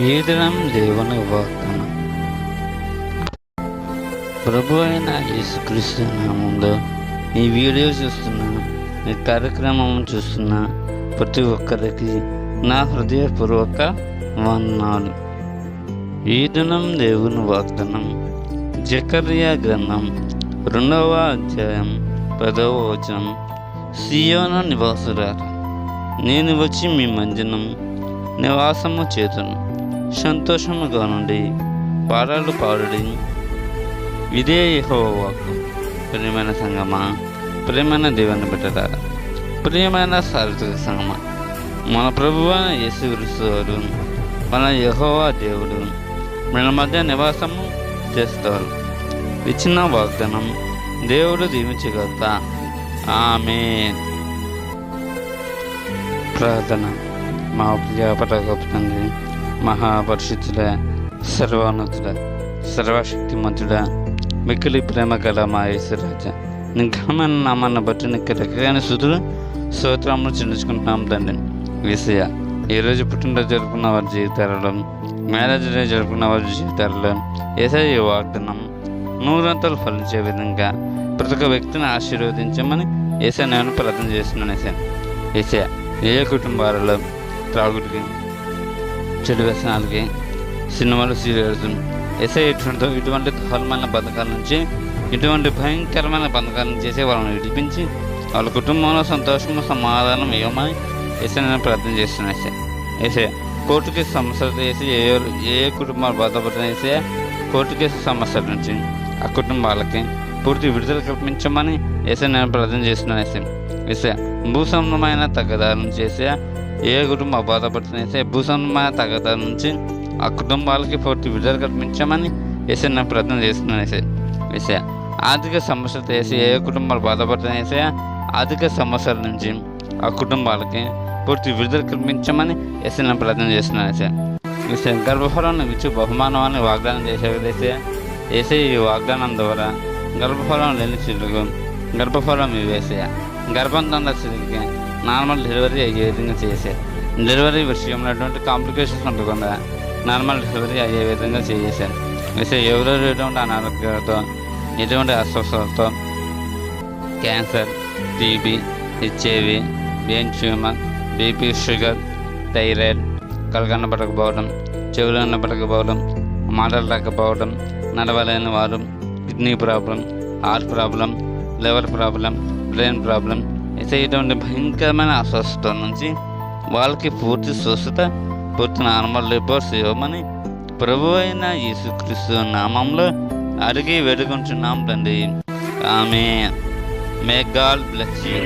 ఈ దినం దేవుని వాగ్దానం. ప్రభు అయిన యేసుక్రీస్తు నామంలో ఈ వీడియో చూస్తున్న ఈ కార్యక్రమం చూస్తున్న ప్రతి ఒక్కరికి నా హృదయపూర్వక వందనాలు. ఈ దినం దేవుని వాగ్దానం. జకర్యా గ్రంథం రెండవ అధ్యాయం పదవ వచనం. సియోన నివాసురారు నేను వచ్చి మీ మంజనం నివాసము చేతును. సంతోషముగా నుండి పాడాలు పాడుడి. ఇదే యెహోవాకు ప్రియమైన సంగమా? ప్రియమైన దేవుని బిడ్డలారా ప్రియమైన సార్వత్రిక సంగమ? మన ప్రభు అయిన యేసుక్రీస్తు మన యహోవా దేవుడు మన మధ్య నివాసము చేస్తారు. ఇచ్చిన వాగ్దానం దేవుడు దీవించగలుగుత. ఆమె ప్రార్థన మా ప్రియాపట తండ్రి మహాపరిశుద్ధుడ సర్వోన్నతుడ సర్వశక్తిమంతుడ మిక్కిలి ప్రేమ గల మా ఈశ్వరాజ నీ ఘనమైన నామాన్ని బట్టి నీకు రకమైన సుతులు స్తోత్రములు చెల్లించుకుంటున్నాం తండ్రి. విషయ ఈరోజు పుట్టినరోజు జరుపుకున్న వారి జీవితాలలో మ్యారేజ్ డే జరుపుకున్న వారి జీవితాలలో ఏసై ఈ వాగ్దానం నూరంతలు ఫలించే విధంగా ప్రతి ఒక్క వ్యక్తిని ఆశీర్వదించమని ఏసా నేను ప్రార్థన చేస్తున్నాను ఏసా ఏసా ఏ కుటుంబాలలో త్రాగుడికి చెడు వ్యసనాలకి సినిమాలు సీరియల్స్ ఎస్ఐ ఇటువంటి ఇటువంటి దుర్బలమైన బతకాల నుంచి ఇటువంటి భయంకరమైన బంధకాల నుంచి చేసే వాళ్ళని విడిపించి వాళ్ళ కుటుంబంలో సంతోషము సమాధానం ఇవ్వమని ఎస్ఐ నేను ప్రార్థన చేస్తున్నా ఎస్ఐ. ఎస్ఐ కోర్టు కేసు సమస్యలు చేసి ఏ ఏ కుటుంబాలు బాధపడుతున్న వేసే కోర్టు కేసు సమస్యల నుంచి ఆ కుటుంబాలకి పూర్తి విడుదల కల్పించమని ఎస్ఐ నేను ప్రార్థన చేస్తున్నాను ఎస్ఐ. ఎస్ఐ భూసంబంధమైన తగ్గదారులను చేసే ఏ కుటుంబం బాధపడుతున్న ఎస్ఐ తగద నుంచి ఆ కుటుంబాలకి పూర్తి విడుదల కల్పించమని ఎస్ఐ నేను ప్రయత్నం చేస్తున్నాను ఎస్ఐ ఆర్థిక సమస్యలతో వేసి ఏ కుటుంబాలు బాధపడుతున్న ఆర్థిక సమస్యల నుంచి ఆ కుటుంబాలకి పూర్తి విడుదల కల్పించమని ఎస్ఐ నేను ప్రార్థన చేస్తున్నాను ఎస్ఐ ఎస్ఐ గర్భఫలాన్ని ఇచ్చి బహుమానాన్ని వాగ్దానం చేసే ఎస్ఐ ఏసే ఈ వాగ్దానం ద్వారా గర్భఫలం లేని స్త్రీలకు గర్భఫలం వేసే గర్భంతంద స్త్రీకి నార్మల్ డెలివరీ అయ్యే విధంగా చేసే. డెలివరీ విషయంలో ఎటువంటి కాంప్లికేషన్స్ ఉండకుండా నార్మల్ డెలివరీ అయ్యే విధంగా చేశారు వేసే ఎవరెవరు ఎటువంటి అనారోగ్యాలతో ఎటువంటి అస్వస్థతతో cancer TB HIV brain tumour BP sugar thyroid కలగనబడకపోవడం చెవులు అనబడకపోవడం మాటలు రాకపోవడం నడవలేని వారు kidney problem heart problem liver problem brain problem అయితే ఇటువంటి భయంకరమైన అస్వస్థత నుంచి వాళ్ళకి పూర్తి స్వస్థత పూర్తి నార్మల్ రిపోర్ట్స్ ఇవ్వమని ప్రభు అయిన యేసుక్రీస్తు నామంలో అడిగి వేడుకుంటున్నాం తండ్రి. ఆమె మే గాడ్ బ్లెస్ యూ